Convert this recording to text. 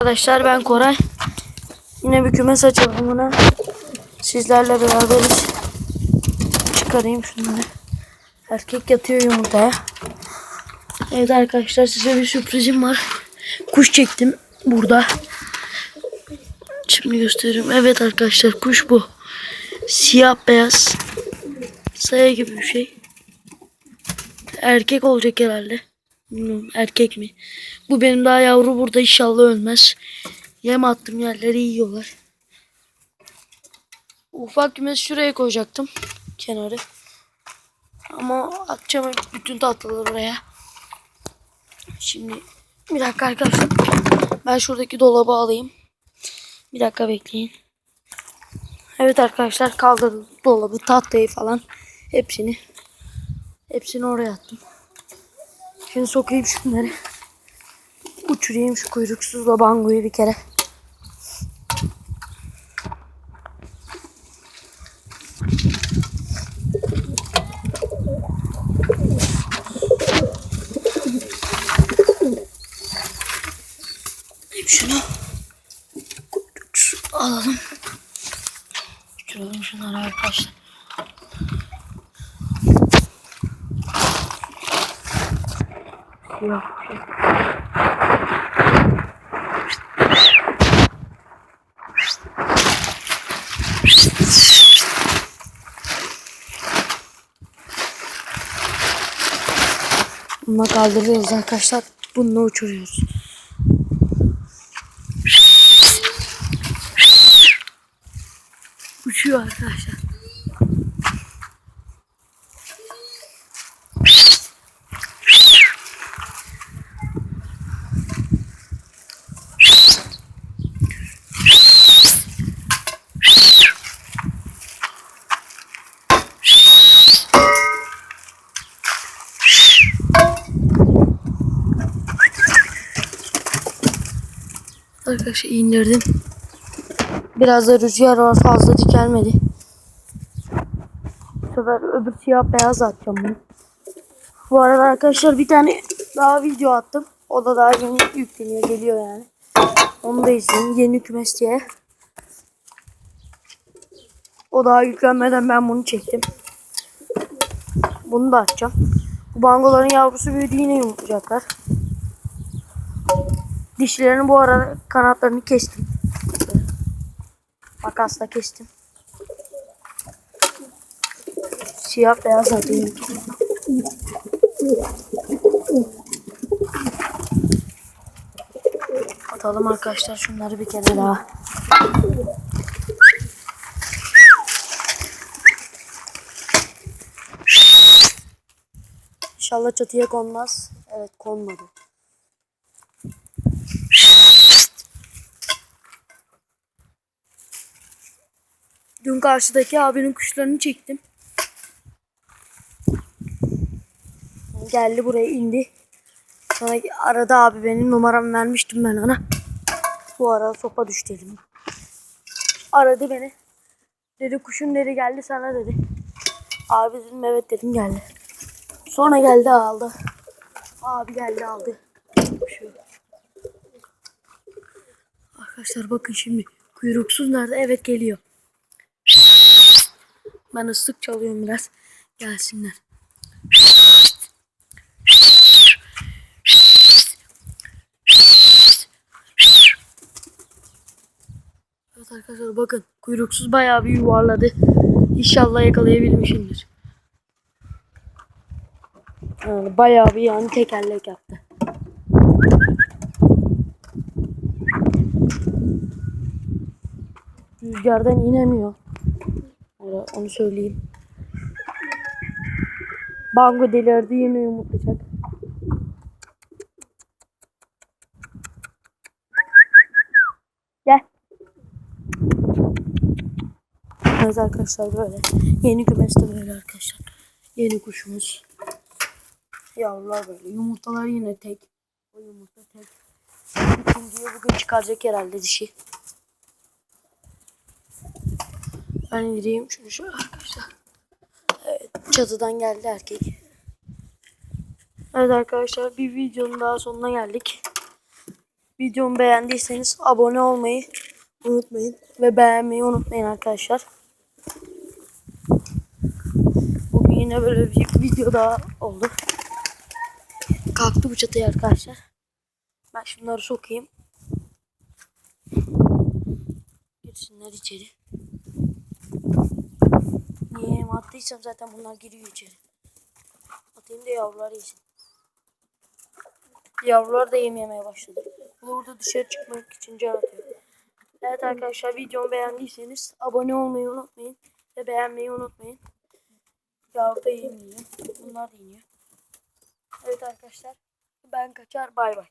Arkadaşlar ben Koray. Yine bir kümes açılımına sizlerle beraberiz. Çıkarayım şunları. Erkek yatıyor yumurtaya. Evet arkadaşlar size bir sürprizim var. Kuş çektim burada. Şimdi gösteriyorum. Evet arkadaşlar kuş bu. Siyah beyaz. Saya gibi bir şey. Erkek olacak herhalde. Bilmiyorum erkek mi? Bu benim daha yavru burada inşallah ölmez. Yem attım yerleri yiyorlar. Ufak kümesi şuraya koyacaktım. Kenarı. Ama atacağım bütün tatlıları oraya. Şimdi bir dakika arkadaşlar. Ben şuradaki dolabı alayım. Bir dakika bekleyin. Evet arkadaşlar kaldırdım dolabı, tahtayı falan. Hepsini. Hepsini oraya attım. Şimdi sokayım şunları. Uçurayım şu kuyruksuzla bangoyu bir kere. Şunu kuyruksuz alalım. Uçuralım şunları arkadaşlar. Yok. Bununla kaldırıyoruz arkadaşlar. Bununla uçuruyoruz. Uçuyor arkadaşlar. Arkadaşlar indirdim. Biraz da rüzgar var fazla dikelmedi. Bu sefer öbür siyah beyaz atacağım bunu. Bu arada arkadaşlar bir tane daha video attım. O da daha yeni yükleniyor geliyor yani. Onu da izleyin. Yeni kümes diye. O daha yüklenmeden ben bunu çektim. Bunu da atacağım. Bu bangoların yavrusu büyüdü yine yumurtlayacaklar. Dişlerini bu arada kanatlarını kestim. Makasla kestim. Siyah beyaz atayım. Atalım arkadaşlar şunları bir kere daha. İnşallah çatıya konmaz. Evet konmadı. Dün karşıdaki abinin kuşlarını çektim. Geldi buraya indi. Sonra arada abi benim numaramı vermiştim ben ona. Bu arada sopa düştü elime. Aradı beni. Dedi kuşun dedi geldi sana dedi. Abi dedim evet dedim geldi. Sonra geldi aldı. Abi geldi aldı. Kuşu. Arkadaşlar bakın şimdi kuyruksuz nerede? Evet geliyor. Ben ıslık çalıyorum biraz. Gelsinler. Evet arkadaşlar bakın kuyruksuz bayağı bir yuvarladı. İnşallah yakalayabilmişimdir. Yani bayağı bir yani tekerlek yaptı. Rüzgardan inemiyor. Onu, onu söyleyeyim. Bango delirdi yine yumurtlayacak. Gel. Evet arkadaşlar böyle. Yeni kümeste böyle arkadaşlar. Yeni kuşumuz. Yavrular böyle. Yumurtalar yine tek. O yumurta tek. Bugün çıkaracak herhalde dişi. Ben indireyim şunu şöyle arkadaşlar. Evet çatıdan geldi erkek. Evet arkadaşlar bir videonun daha sonuna geldik. Videomu beğendiyseniz abone olmayı unutmayın. Ve beğenmeyi unutmayın arkadaşlar. Bugün yine böyle bir video daha oldu. Kalktı bu çatıya arkadaşlar. Ben şunları sokayım. Girsinler içeri. Yem attıysam zaten bunlar giriyor içeri. Atayım da yavrular yesin. Yavrular da yem yemeye başladı. Bu da burada dışarı çıkmak için can atıyor. Evet arkadaşlar videomu beğendiyseniz abone olmayı unutmayın. Ve beğenmeyi unutmayın. Yavru da yem yiyor. Bunlar da yiyor. Evet arkadaşlar ben kaçar bay bay.